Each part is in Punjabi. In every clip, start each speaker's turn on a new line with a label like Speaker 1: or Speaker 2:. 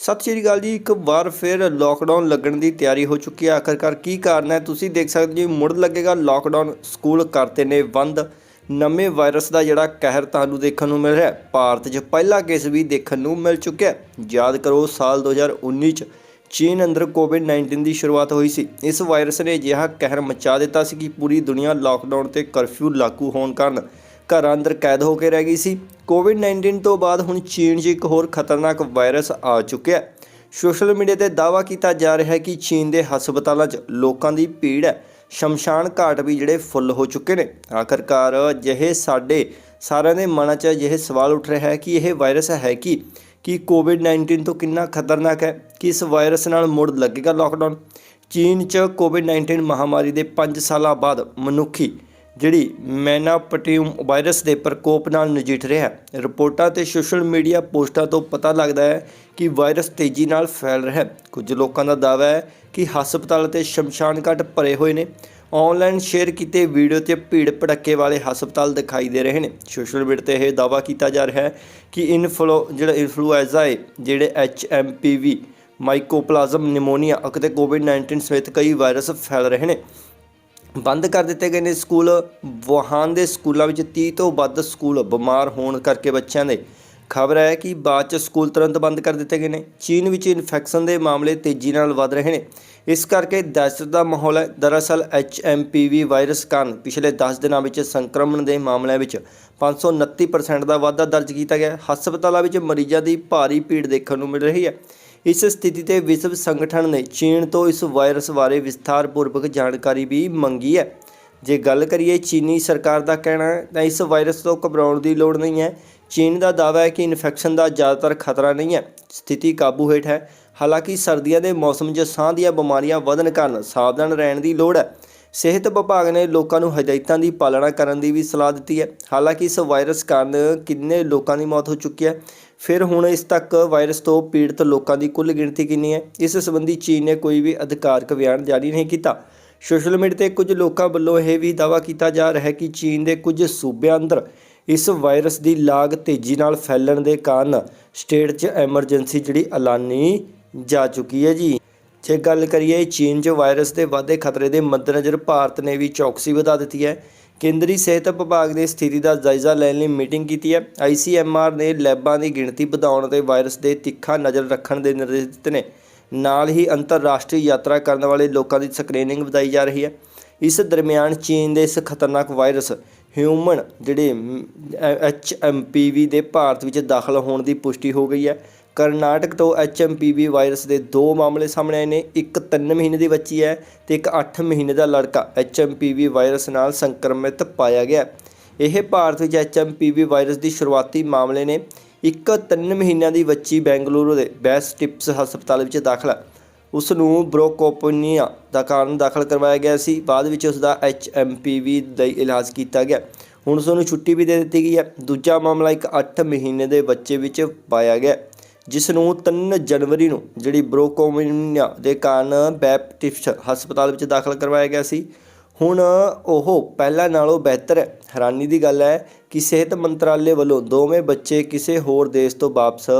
Speaker 1: ਸਤਿ ਸ਼੍ਰੀ ਅਕਾਲ ਜੀ, ਇੱਕ ਵਾਰ ਫਿਰ ਲੋਕਡਾਊਨ ਲੱਗਣ ਦੀ ਤਿਆਰੀ ਹੋ ਚੁੱਕੀ ਹੈ। ਆਖਰਕਾਰ ਕੀ ਕਾਰਨ ਹੈ? ਤੁਸੀਂ ਦੇਖ ਸਕਦੇ ਹੋ ਮੁੜ ਲੱਗੇਗਾ ਲੋਕਡਾਊਨ ਸਕੂਲ ਕਰਤੇ ਨੇ ਬੰਦ। ਨਵੇਂ ਵਾਇਰਸ ਦਾ ਜਿਹੜਾ ਕਹਿਰ ਤੁਹਾਨੂੰ ਦੇਖਣ ਨੂੰ ਮਿਲ ਰਿਹਾ ਹੈ। ਭਾਰਤ 'ਚ ਪਹਿਲਾ ਕੇਸ ਵੀ ਦੇਖਣ ਨੂੰ ਮਿਲ ਚੁੱਕਿਆ ਯਾਦ ਕਰੋ, ਸਾਲ 2019 'ਚ ਚੀਨ ਅੰਦਰ ਕੋਵਿਡ-19 ਦੀ ਸ਼ੁਰੂਆਤ ਹੋਈ ਸੀ। ਇਸ ਵਾਇਰਸ ਨੇ ਅਜਿਹਾ ਕਹਿਰ ਮਚਾ ਦਿੱਤਾ ਸੀ ਕਿ ਪੂਰੀ ਦੁਨੀਆ ਲੋਕਡਾਊਨ ਤੇ ਕਰਫਿਊ ਲਾਗੂ ਹੋਣ ਕਾਰਨ ਘਰਾਂ ਅੰਦਰ ਕੈਦ ਹੋ ਕੇ ਰਹਿ ਗਈ ਸੀ। ਕੋਵਿਡ-19 ਤੋਂ ਬਾਅਦ ਹੁਣ ਚੀਨ 'ਚ ਇੱਕ ਹੋਰ ਖਤਰਨਾਕ ਵਾਇਰਸ ਆ ਚੁੱਕਿਆ ਸੋਸ਼ਲ ਮੀਡੀਆ ਤੇ ਦਾਅਵਾ ਕੀਤਾ ਜਾ ਰਿਹਾ ਹੈ ਕਿ ਚੀਨ ਦੇ ਹਸਪਤਾਲਾਂ 'ਚ ਲੋਕਾਂ ਦੀ ਭੀੜ ਹੈ। ਸ਼ਮਸ਼ਾਨ ਘਾਟ ਵੀ ਜਿਹੜੇ ਫੁੱਲ ਹੋ ਚੁੱਕੇ ਨੇ। ਆਖਰਕਾਰ ਅਜਿਹੇ ਸਾਡੇ ਸਾਰਿਆਂ ਦੇ ਮਨਾਂ 'ਚ ਅਜਿਹੇ ਸਵਾਲ ਉੱਠ ਰਿਹਾ ਹੈ ਕਿ ਇਹ ਵਾਇਰਸ ਹੈ ਕਿ? ਕਿ ਕੋਵਿਡ-19 ਤੋਂ ਕਿੰਨਾ ਖਤਰਨਾਕ ਹੈ? ਕਿ ਇਸ ਵਾਇਰਸ ਨਾਲ ਮੁੜ ਲੱਗੇਗਾ ਲਾਕਡਾਊਨ ਚੀਨ 'ਚ ਕੋਵਿਡ-19 ਮਹਾਮਾਰੀ ਦੇ 5 ਸਾਲਾਂ ਬਾਅਦ ਮਨੁੱਖੀ ਜਿਹੜੀ ਮੈਨਾਪਟਿਊਮ ਵਾਇਰਸ ਦੇ ਪ੍ਰਕੋਪ ਨਾਲ ਨਜਿੱਠ ਰਿਹਾ ਹੈ। ਰਿਪੋਰਟਾਂ ਤੇ ਸੋਸ਼ਲ ਮੀਡੀਆ ਪੋਸਟਾਂ ਤੋਂ ਪਤਾ ਲੱਗਦਾ ਹੈ ਕਿ ਵਾਇਰਸ ਤੇਜ਼ੀ ਨਾਲ ਫੈਲ ਰਿਹਾ ਹੈ। ਕੁਝ ਲੋਕਾਂ ਦਾ ਦਾਅਵਾ ਹੈ ਕਿ ਹਸਪਤਾਲ ਤੇ ਸ਼ਮਸ਼ਾਨ ਘਾਟ ਭਰੇ ਹੋਏ ਨੇ। ਆਨਲਾਈਨ ਸ਼ੇਅਰ ਕੀਤੇ ਵੀਡੀਓ ਤੇ ਭੀੜ ਭੜੱਕੇ ਵਾਲੇ ਹਸਪਤਾਲ ਦਿਖਾਈ ਦੇ ਰਹੇ ਨੇ। ਸੋਸ਼ਲ ਮੀਡੀਆ ਤੇ ਇਹ ਦਾਅਵਾ ਕੀਤਾ ਜਾ ਰਿਹਾ ਹੈ ਕਿ ਇਨਫਲੂ, ਜਿਹੜਾ ਇਨਫਲੂਐਂਜ਼ਾ ਹੈ, ਜਿਹੜੇ ਐਚਐਮਪੀਵੀ ਮਾਈਕੋਪਲਾਜ਼ਮ, ਨਿਮੋਨੀਆ ਅਤੇ ਕੋਵਿਡ-19 ਸਮੇਤ ਕਈ ਵਾਇਰਸ ਫੈਲ ਰਹੇ ਨੇ। ਬੰਦ ਕਰ ਦਿੱਤੇ ਗਏ ਨੇ ਸਕੂਲ। ਵੁਹਾਨ ਦੇ ਸਕੂਲਾਂ ਵਿੱਚ 30 ਤੋਂ ਵੱਧ ਸਕੂਲ ਬਿਮਾਰ ਹੋਣ ਕਰਕੇ ਬੱਚਿਆਂ ਦੇ ਖਬਰ ਹੈ ਕਿ ਬਾਅਦ ਚ ਸਕੂਲ ਤੁਰੰਤ ਬੰਦ ਕਰ ਦਿੱਤੇ ਗਏ ਨੇ। ਚੀਨ ਵਿੱਚ ਇਨਫੈਕਸ਼ਨ ਦੇ ਮਾਮਲੇ ਤੇਜ਼ੀ ਨਾਲ ਵਧ ਰਹੇ ਨੇ। ਇਸ ਕਰਕੇ ਦਹਿਸ਼ਤ ਦਾ ਮਾਹੌਲ ਹੈ। ਦਰਅਸਲ ਐਚਐਮਪੀਵੀ ਵਾਇਰਸ ਕਾਰਨ ਪਿਛਲੇ 10 ਦਿਨਾਂ ਵਿੱਚ ਸੰਕਰਮਣ ਦੇ ਮਾਮਲਿਆਂ ਵਿੱਚ 529% ਦਾ ਵਾਧਾ ਦਰਜ ਕੀਤਾ ਗਿਆ ਹਸਪਤਾਲਾਂ ਵਿੱਚ ਮਰੀਜ਼ਾਂ ਦੀ ਭਾਰੀ ਭੀੜ ਦੇਖਣ ਨੂੰ ਮਿਲ ਰਹੀ ਹੈ। ਇਸ ਸਥਿਤੀ ਤੇ ਵਿਸ਼ਵ ਸੰਗਠਨ ਨੇ ਚੀਨ ਤੋਂ ਇਸ ਵਾਇਰਸ ਬਾਰੇ ਵਿਸਥਾਰਪੂਰਵਕ ਜਾਣਕਾਰੀ ਵੀ ਮੰਗੀ ਹੈ। ਜੇ ਗੱਲ ਕਰੀਏ ਚੀਨੀ ਸਰਕਾਰ ਦਾ ਕਹਿਣਾ ਹੈ, ਤਾਂ ਇਸ ਵਾਇਰਸ ਤੋਂ ਘਬਰਾਉਣ ਦੀ ਲੋੜ ਨਹੀਂ ਹੈ। ਚੀਨ ਦਾ ਦਾਅਵਾ ਹੈ ਕਿ ਇਨਫੈਕਸ਼ਨ ਦਾ ਜ਼ਿਆਦਾਤਰ ਖਤਰਾ ਨਹੀਂ ਹੈ। ਸਥਿਤੀ ਕਾਬੂ ਹੇਠ ਹੈ। ਹਾਲਾਂਕਿ ਸਰਦੀਆਂ ਦੇ ਮੌਸਮ 'ਚ ਸਾਹ ਦੀਆਂ ਬਿਮਾਰੀਆਂ ਵਧਣ ਕਾਰਨ ਸਾਵਧਾਨ ਰਹਿਣ ਦੀ ਲੋੜ ਹੈ। ਸਿਹਤ ਵਿਭਾਗ ਨੇ ਲੋਕਾਂ ਨੂੰ ਹਦਾਇਤਾਂ ਦੀ ਪਾਲਣਾ ਕਰਨ ਦੀ ਵੀ ਸਲਾਹ ਦਿੱਤੀ ਹੈ। ਹਾਲਾਂਕਿ ਇਸ ਵਾਇਰਸ ਕਾਰਨ ਕਿੰਨੇ ਲੋਕਾਂ ਦੀ ਮੌਤ ਹੋ ਚੁੱਕੀ ਹੈ। ਫਿਰ ਹੁਣ ਇਸ ਤੱਕ ਵਾਇਰਸ ਤੋਂ ਪੀੜਤ ਲੋਕਾਂ ਦੀ ਕੁੱਲ ਗਿਣਤੀ ਕਿੰਨੀ ਹੈ? ਇਸ ਸੰਬੰਧੀ ਚੀਨ ਨੇ ਕੋਈ ਵੀ ਅਧਿਕਾਰਕ ਬਿਆਨ ਜਾਰੀ ਨਹੀਂ ਕੀਤਾ। ਸੋਸ਼ਲ ਮੀਡੀਆ ਤੇ ਕੁਝ ਲੋਕਾਂ ਵੱਲੋਂ ਇਹ ਵੀ ਦਾਅਵਾ ਕੀਤਾ ਜਾ ਰਿਹਾ ਹੈ ਕਿ ਚੀਨ ਦੇ ਕੁਝ ਸੂਬਿਆਂ ਅੰਦਰ ਇਸ ਵਾਇਰਸ ਦੀ ਲਾਗ ਤੇਜ਼ੀ ਨਾਲ ਫੈਲਣ ਦੇ ਕਾਰਨ ਸਟੇਟ 'ਚ ਐਮਰਜੈਂਸੀ ਜਿਹੜੀ ਐਲਾਨੀ ਜਾ ਚੁੱਕੀ ਹੈ ਜੀ। ਜੇ ਗੱਲ ਕਰੀਏ ਚੀਨ 'ਚ ਵਾਇਰਸ ਦੇ ਵਾਧੇ ਖਤਰੇ ਦੇ ਮੱਦੇਨਜ਼ਰ ਭਾਰਤ ਨੇ ਵੀ ਚੌਕਸੀ ਵਧਾ ਦਿੱਤੀ ਹੈ। ਕੇਂਦਰੀ ਸਿਹਤ ਵਿਭਾਗ ਨੇ ਸਥਿਤੀ ਦਾ ਜਾਇਜ਼ਾ ਲੈਣ ਲਈ ਮੀਟਿੰਗ ਕੀਤੀ ਹੈ। ਆਈਸੀਐਮਆਰ ਨੇ ਲੈਬਾਂ ਦੀ ਗਿਣਤੀ ਵਧਾਉਣ ਅਤੇ ਵਾਇਰਸ ਦੇ ਤਿੱਖਾ ਨਜ਼ਰ ਰੱਖਣ ਦੇ ਨਿਰਦੇਸ਼ ਦਿੱਤੇ ਨੇ। ਨਾਲ ਹੀ ਅੰਤਰਰਾਸ਼ਟਰੀ ਯਾਤਰਾ ਕਰਨ ਵਾਲੇ ਲੋਕਾਂ ਦੀ ਸਕਰੀਨਿੰਗ ਵਧਾਈ ਜਾ ਰਹੀ ਹੈ। ਇਸ ਦਰਮਿਆਨ ਚੀਨ ਦੇ ਇਸ ਖਤਰਨਾਕ ਵਾਇਰਸ ਹਿਊਮਨ, ਜਿਹੜੇ ਐਚਐਮਪੀਵੀ ਦੇ ਭਾਰਤ ਵਿੱਚ ਦਾਖਲ ਹੋਣ ਦੀ ਪੁਸ਼ਟੀ ਹੋ ਗਈ ਹੈ। ਕਰਨਾਟਕ ਤੋਂ ਐਚਐਮਪੀਵੀ ਵਾਇਰਸ ਦੇ ਦੋ ਮਾਮਲੇ ਸਾਹਮਣੇ ਆਏ ਨੇ। ਇੱਕ 3 ਮਹੀਨੇ ਦੀ ਬੱਚੀ ਹੈ ਤੇ ਇੱਕ 8 ਮਹੀਨੇ ਦਾ ਲੜਕਾ ਐਚਐਮਪੀਵੀ ਵਾਇਰਸ ਨਾਲ ਸੰਕਰਮਿਤ ਪਾਇਆ ਗਿਆ। ਇਹ ਭਾਰਤ ਵਿੱਚ ਐਚਐਮਪੀਵੀ ਵਾਇਰਸ ਦੀ ਸ਼ੁਰੂਆਤੀ ਮਾਮਲੇ ਨੇ। ਇੱਕ 3 ਮਹੀਨਿਆਂ ਦੀ ਬੱਚੀ ਬੈਂਗਲੁਰੂ ਦੇ ਬੈਸ ਟਿਪਸ ਹਸਪਤਾਲ ਵਿੱਚ ਦਾਖਲ ਹੈ। ਉਸ ਨੂੰ ਬ੍ਰੋਕੋਪਨੀਆ ਦਾ ਕਾਰਨ ਦਾਖਲ ਕਰਵਾਇਆ ਗਿਆ ਸੀ। ਬਾਅਦ ਵਿੱਚ ਉਸ ਦਾ ਐਚਐਮਪੀਵੀ ਲਈ ਇਲਾਜ ਕੀਤਾ ਗਿਆ। ਹੁਣ ਉਸ ਨੂੰ ਛੁੱਟੀ ਵੀ ਦੇ ਦਿੱਤੀ ਗਈ ਹੈ। ਦੂਜਾ ਮਾਮਲਾ ਇੱਕ 8 ਮਹੀਨੇ ਦੇ ਬੱਚੇ ਵਿੱਚ ਪਾਇਆ ਗਿਆ। ਜਿਸ ਨੂੰ 3 ਜਨਵਰੀ ਨੂੰ ਜਿਹੜੀ ਬ੍ਰੋਕੋਪਨੀਆ ਦੇ ਕਾਰਨ ਬੈਪਟਿਸਟ ਹਸਪਤਾਲ ਵਿੱਚ ਦਾਖਲ ਕਰਵਾਇਆ ਗਿਆ ਸੀ, ਹੁਣ ਉਹ ਪਹਿਲਾਂ ਨਾਲੋਂ ਬਿਹਤਰ ਹੈ। ਹੈਰਾਨੀ ਦੀ ਗੱਲ ਹੈ ਕਿ ਸਿਹਤ ਮੰਤਰਾਲੇ ਵੱਲੋਂ ਦੋਵੇਂ ਬੱਚੇ ਕਿਸੇ ਹੋਰ ਦੇਸ਼ ਤੋਂ ਵਾਪਸ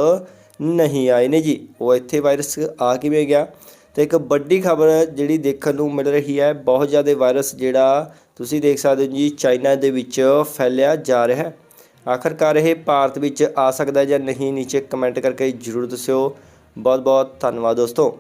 Speaker 1: ਨਹੀਂ ਆਏ ਨੇ ਜੀ। ਉਹ ਇੱਥੇ ਵਾਇਰਸ ਆ ਕਿਵੇਂ ਗਿਆ? ਤੇ ਇੱਕ ਵੱਡੀ ਖਬਰ ਜਿਹੜੀ ਦੇਖਣ ਨੂੰ ਮਿਲ ਰਹੀ ਹੈ, ਬਹੁਤ ਜ਼ਿਆਦਾ ਵਾਇਰਸ ਜਿਹੜਾ ਤੁਸੀਂ ਦੇਖ ਸਕਦੇ ਹੋ ਜੀ, ਚਾਈਨਾ ਦੇ ਵਿੱਚ ਫੈਲਿਆ ਜਾ ਰਿਹਾ ਹੈ। ਆਖਰਕਾਰ ਇਹ ਭਾਰਤ ਵਿੱਚ ਆ ਸਕਦਾ ਜਾਂ ਨਹੀਂ, ਨੀਚੇ ਕਮੈਂਟ ਕਰਕੇ ਜਰੂਰ ਦੱਸਿਓ। ਬਹੁਤ ਬਹੁਤ ਧੰਨਵਾਦ ਦੋਸਤੋ।